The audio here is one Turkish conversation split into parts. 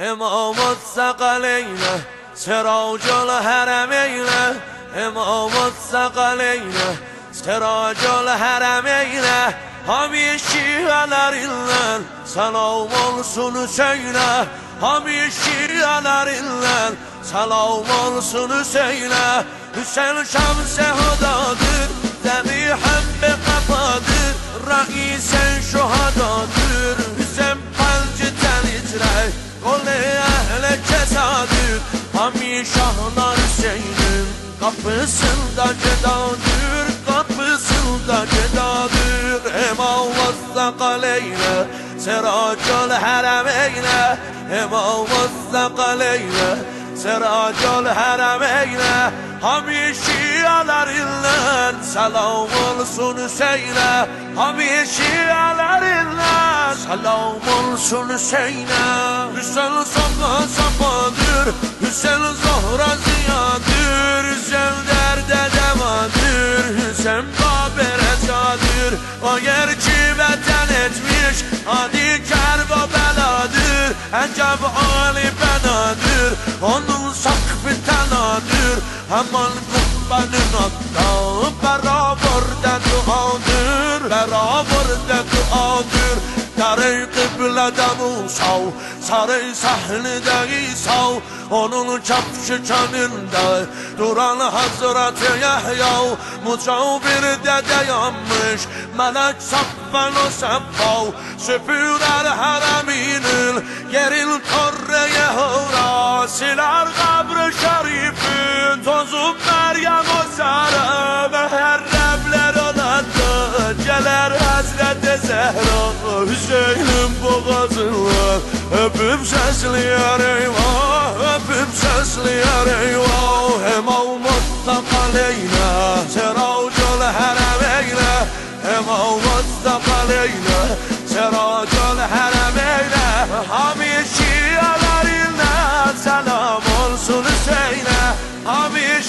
İmam-ı Sakaleyle Siracul Harameyle İmam-ı Sakaleyle Siracul Harameyle Hami şialerinden selam olsun söyle. Hami şialerinden selam olsun söyle. Hüseyin Şamse Hudadır Zebihem bi kafadır. Raisen şuhadadır. Hami şahlar Hüseyin'in Kapısında cedadır Kapısında cedadır. Emam vassakaleyne Seracol haremeyne Emam vassakaleyne Seracol haremeyne Hami şialarından Selam olsun Hüseyin'e. Hami şialarından Selam olsun Hüseyin'e. Hüseyin safa safadır Hüseyin zahra ziyadır. Hüseyin derde devadır. Hüseyin baber ezadır O gerçi vətən etmiş. Adi kerva beladır Əcəb ali benadır. Onun sakfı tenadır. Hemen kubbenin hatta Beraber de Darı kıblede Musa Sarı sahnede İsa Onun çapşı çanında Duran Hazreti Yahya Mucavir de yanmış Melek saffen o seffa Süpürer hareminin Yerin torreye hura. Siler kabr şerifin Tozu Meryem o sarı Zehra Hüseyin'in boğazına Öpüp sesliyor eyvah Öpüp sesliyor eyvah. Emam mutlak aleyna Seraucul haremeyne Emam mutlak aleyna Seraucul haremeyne Hami şialarına Selam olsun Hüseyin'e. Hami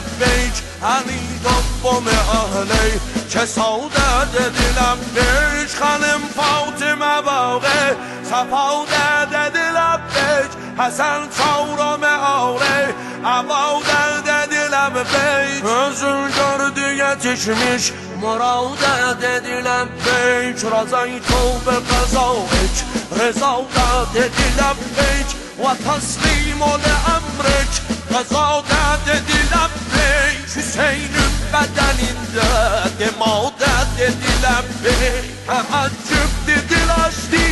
لبیک هنی دوم اهلی چه سعادت دلم بیش خانم فاطمه باقی سفادت دلم بیش حسن چورم آره عبادت دلم از ازل گردی چشمیش مرادت دلم بیش رازای تو به قضایش رضایت دلم بیش و تسلیم لامرک قضایت Hüseyin'in bedeninde Demada dedi lebbeyk Tehaccüb dedi laşti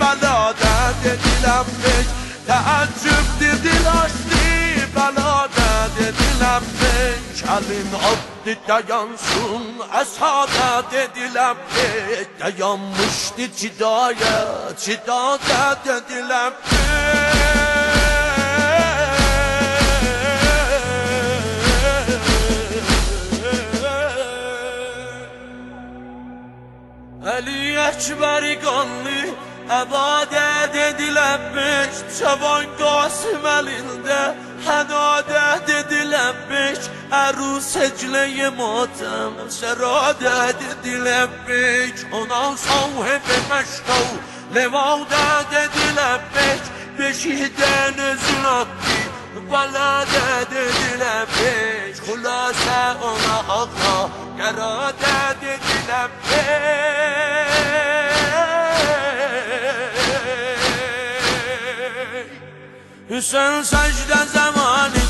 Belada dedi lebbeyk Tehaccüb dedi laşti Belada dedi lebbeyk Elin abdi dayansın Esada dedi lebbeyk Dayanmıştı cidaya Cidada dedi lebbeyk Ali Ekber qanlı Əbadət edilənmiş Çavan Qasım əlində Hədadət edilənmiş Ərus ecləyi matəm Səradət edilənmiş Ona sahibi məşqav Levadət edilənmiş Beşikdən özün attı Baladət edilənmiş Xülasə ona ağa Qəradət edilənmiş Hüseyin secde zamanı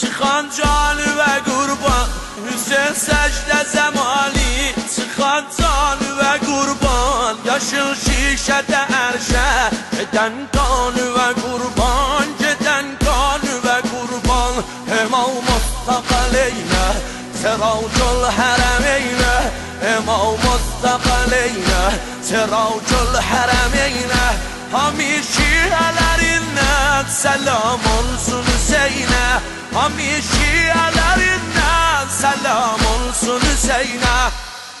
Çıkan cani ve kurban. Hüseyin secde zamanı Çıkan cani ve kurban. Yaşıl şişede erşe Eden kanı ve kurban. Geden kanı ve kurban. Emam mustakaleyne Seraucul haremeyne Emam mustakaleyne Seraucul haremeyne Hami şialerinden selam olsun Hüseyin'e Hami şialerinden selam olsun Hüseyin'e